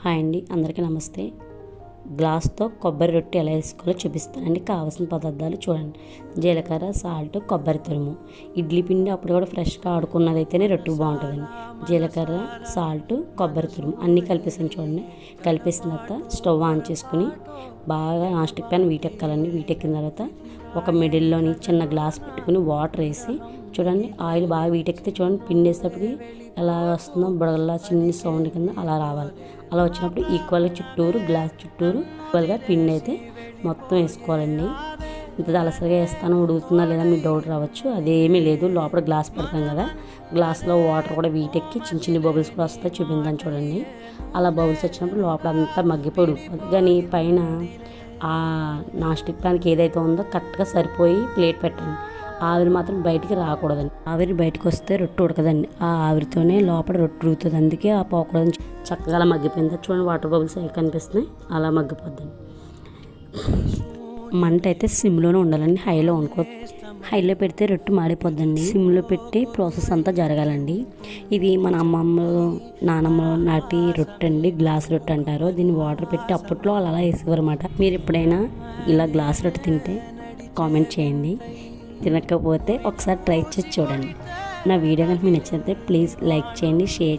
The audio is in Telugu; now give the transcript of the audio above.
హాయ్ అండి అందరికీ నమస్తే. గ్లాస్తో కొబ్బరి రొట్టె ఎలా వేసుకోవాలో చూపిస్తానండి. కావాల్సిన పదార్థాలు చూడండి. జీలకర్ర సాల్ట్ కొబ్బరి తురుము. ఇడ్లీ పిండి అప్పుడు కూడా ఫ్రెష్గా ఆడుకున్నది అయితేనే రొట్టె బాగుంటుందండి. జీలకర్ర సాల్ట్ కొబ్బరి తురుము అన్నీ కలిపేసాను చూడండి. కలిపేసిన తర్వాత స్టవ్ ఆన్ చేసుకుని బాగా నాస్టిక్ స్టిక్ ప్యాన్ వీటెక్కాలండి. వీటెక్కిన తర్వాత ఒక మిడిల్లోని చిన్న గ్లాస్ పెట్టుకుని వాటర్ వేసి చూడండి ఆయిల్ బాగా వీటెక్కితే చూడండి పిండి వేసేటప్పటికి ఎలా వస్తుందో బుడగల్లా చిన్న సౌండ్ కింద అలా రావాలి. అలా వచ్చినప్పుడు ఈక్వల్గా చుట్టూరు గ్లాస్ చుట్టూరు ఈక్వల్గా పిండి అయితే మొత్తం వేసుకోవాలండి. ఇంత అలసరిగా వేస్తాను ఉడుగుతుందా లేదా మీకు డౌట్ రావచ్చు. అదేమీ లేదు లోపల గ్లాస్ పెడతాం కదా. గ్లాస్లో వాటర్ కూడా వీటెక్కి చిన్న చిన్న బబుల్స్ కూడా వస్తాయి చూపించాను చూడండి. అలా బబుల్స్ వచ్చినప్పుడు లోపల అంతా మగ్గిపోయి ఉడికిపోతుంది కానీ పైన ఆ నాన్ స్టిక్ ఏదైతే ఉందో కరెక్ట్గా సరిపోయి ప్లేట్ పెట్టండి. ఆవిరి మాత్రం బయటికి రాకూడదండి. ఆవిరి బయటకు వస్తే రొట్టె ఉడకదండి. ఆ ఆవిరితోనే లోపల రొట్టె ఉడుతుంది అందుకే ఆ పోకూడదని చక్కగా అలా మగ్గిపోయింది. చూడండి వాటర్ బబుల్స్ అవి కనిపిస్తున్నాయి. అలా మగ్గిపోద్దండి. మంట అయితే సిమ్లోనే ఉండాలండి హైలో వండుకో హైలో పెడితే రొట్టె మాడిపోద్దండి. సిమ్లో పెట్టి ప్రాసెస్ అంతా జరగాలండి. ఇది మన అమ్మమ్మ నానమ్మ నాటి రొట్టె అండి గ్లాస్ రొట్టె అంటారు. దీన్ని వాటర్ పెట్టి అప్పట్లో అలా అలా వేసేవారు అనమాట మీరు ఎప్పుడైనా ఇలా గ్లాస్ రొట్టె తింటే కామెంట్ చేయండి. తినకపోతే ఒకసారి ట్రై చేసి చూడండి. నా వీడియో కనుక మీకు నచ్చితే ప్లీజ్ లైక్ చేయండి షేర్ చేయండి.